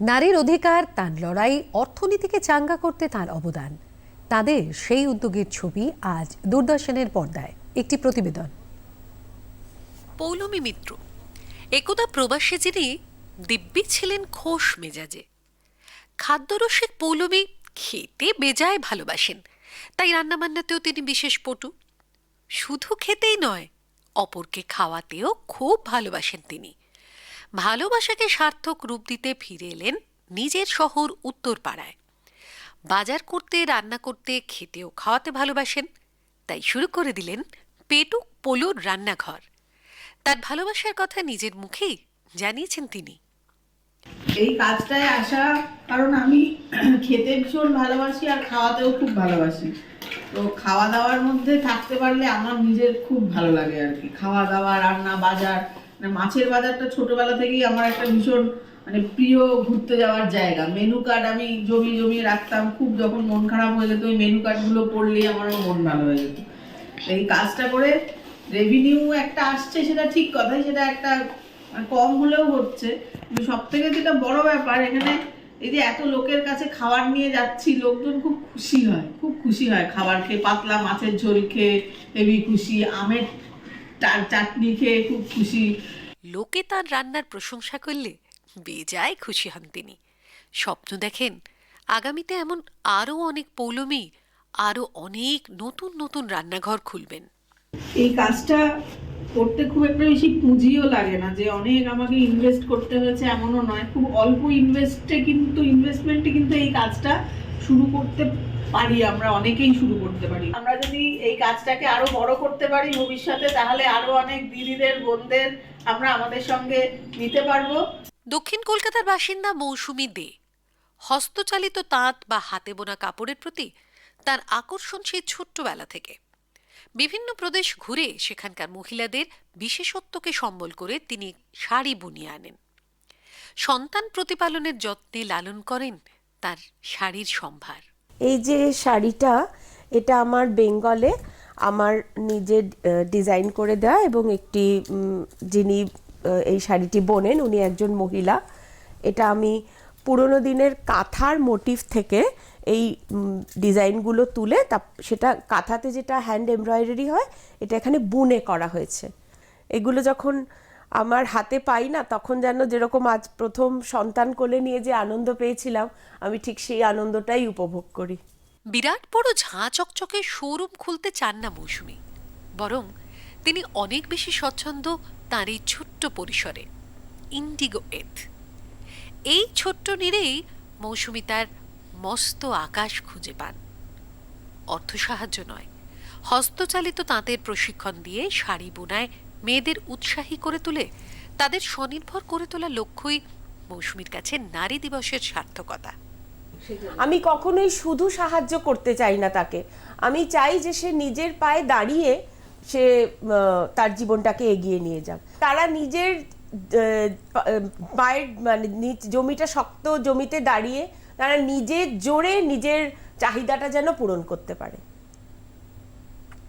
নারীর অধিকার, তার লড়াই, অর্থনীতিকে চাঙ্গা করতে তার অবদান। তাদের সেই উদ্যোগের ছবি আজ দূরদর্শনের পর্দায়, একটি প্রতিবেদন। পৌলমী মিত্র, একদা প্রবাসে যিনি দিব্যি ছিলেন খোশ মেজাজে। খাদ্যরসিক পৌলমী খেতে বেজায় ভালোবাসেন, তাই রান্নাবান্নাতেও তিনি বিশেষ পটু। শুধু খেতেই নয়, অপরকে খাওয়াতেও খুব ভালোবাসেন তিনি। ভালোবাসাকে সার্থক রূপ দিতে ফিরে এলেন নিজের শহর উত্তরপাড়ায়। বাজার করতে, রান্না করতে, খেতেও খাওয়াতে ভালোবাসেন। তাই শুরু করে দিলেন পেটুক পোলোর রান্নাঘর। তার ভালোবাসার কথা নিজের মুখেই জানিয়েছেন তিনি। এই কাজটায় আসা, কারণ আমি খেতে ভীষণ ভালোবাসি আর খাওয়াতেও খুব ভালোবাসি। তো খাওয়া দাওয়ার মধ্যে থাকতে পারলে আমার নিজের খুব ভালো লাগে আর কি। খাওয়া দাওয়া, রান্না, বাজার মানে মাছের বাজারটা ছোটবেলা থেকেই আমার একটা ভীষণ মানে প্রিয় ঘুরতে যাওয়ার জায়গা। মেনু কার্ড আমি জমিয়ে জমিয়ে রাখতাম। খুব যখন মন খারাপ হয়ে যেত, ওই মেনু কার্ডগুলো পড়লেই আমারও মন ভালো হয়ে যেত। এই কাজটা করে রেভিনিউ একটা আসছে সেটা ঠিক কথাই, সেটা একটা মানে কম হলেও হচ্ছে। কিন্তু সব থেকে যেটা বড় ব্যাপার, এখানে এই যে এত লোকের কাছে খাবার নিয়ে যাচ্ছি, লোকজন খুব খুশি হয়, খুব খুশি হয় খাবার খেয়ে। পাতলা মাছের ঝোল খেয়ে হেবি খুশি, আমের চা- চাটনি খেয়ে খুব খুশি। লোকে তার রান্নার প্রশংসা করলে বেজায় খুশি হন তিনি। স্বপ্ন দেখেন আগামীতে এমন আরও অনেক পৌলমী আরও অনেক নতুন নতুন রান্নাঘর খুলবেন। এই কাজটা করতে খুব একটা বেশি পুঁজিও লাগে না যে অনেক আমাকে ইনভেস্ট করতে হয়েছে এমনও নয় খুব অল্প ইনভেস্টে কিন্তু ইনভেস্টমেন্টে কিন্তু এই কাজটা শুরু করতে পারি, আমরা অনেকেই শুরু করতে পারি। আমরা যদি এই কাজটাকে আরও বড় করতে পারি ভবিষ্যতে, তাহলে আরও অনেক দিদিদের, বোনদের আমরা আমাদের সঙ্গে নিতে পারব। দক্ষিণ কলকাতার বাসিন্দা মৌসুমী দে, হস্তচালিত তাঁত বা হাতে বোনা কাপড়ের প্রতি তার আকর্ষণ সেই ছোট্টবেলা থেকে। বিভিন্ন প্রদেশ ঘুরে সেখানকার মহিলাদের বিশেষত্বকে সম্বল করে তিনি শাড়ি বুনিয়ে আনেন। সন্তান প্রতিপালনের যত্নে লালন করেন তার শাড়ির সম্ভার। এই যে শাড়িটা, এটা আমার বেঙ্গলে আমার নিজে ডিজাইন করে দেওয়া এবং একটি যিনি এই শাড়িটি বোনেন উনি একজন মহিলা। এটা আমি পুরোনো দিনের কাঁথার মোটিভ থেকে এই ডিজাইনগুলো তুলে তা সেটা কাঁথাতে যেটা হ্যান্ড এমব্রয়ডারি হয়, এটা এখানে বুনে করা হয়েছে। এগুলো যখন আমার হাতে পাই না, তখন যেন যেরকম আজ প্রথম সন্তান কোলে নিয়ে যে আনন্দ পেয়েছিলাম, আমি ঠিক সেই আনন্দটাই উপভোগ করি। বিরাট বড় ঝাঁ চকচকে শোরুম খুলতে চান না মৌসুমী। বরং তিনি অনেক বেশি স্বচ্ছন্দ তাঁর এই ছোট্ট পরিসরে ইন্ডিগো এথ এই ছোট্ট নীড়েই মৌসুমী তার মস্ত আকাশ খুঁজে পান। অর্থ সাহায্য নয়, হস্তচালিত তাঁতের প্রশিক্ষণ দিয়ে শাড়ি বোনায় মেয়েদের উৎসাহী করে তুলে, তাদের স্বনির্ভর করে তোলার লক্ষ্যই মৌসুমীর কাছে নারী দিবসের সার্থকতা। আমি কখনোই শুধু সাহায্য করতে চাই না তাকে। আমি চাই যে সে নিজের পায়ে দাঁড়িয়ে সে তার জীবনটাকে এগিয়ে নিয়ে যাক। তারা নিজের পায়ের মানে জমিটা শক্ত জমিতে দাঁড়িয়ে তারা নিজের জোরে নিজের চাহিদাটা যেন পূরণ করতে পারে।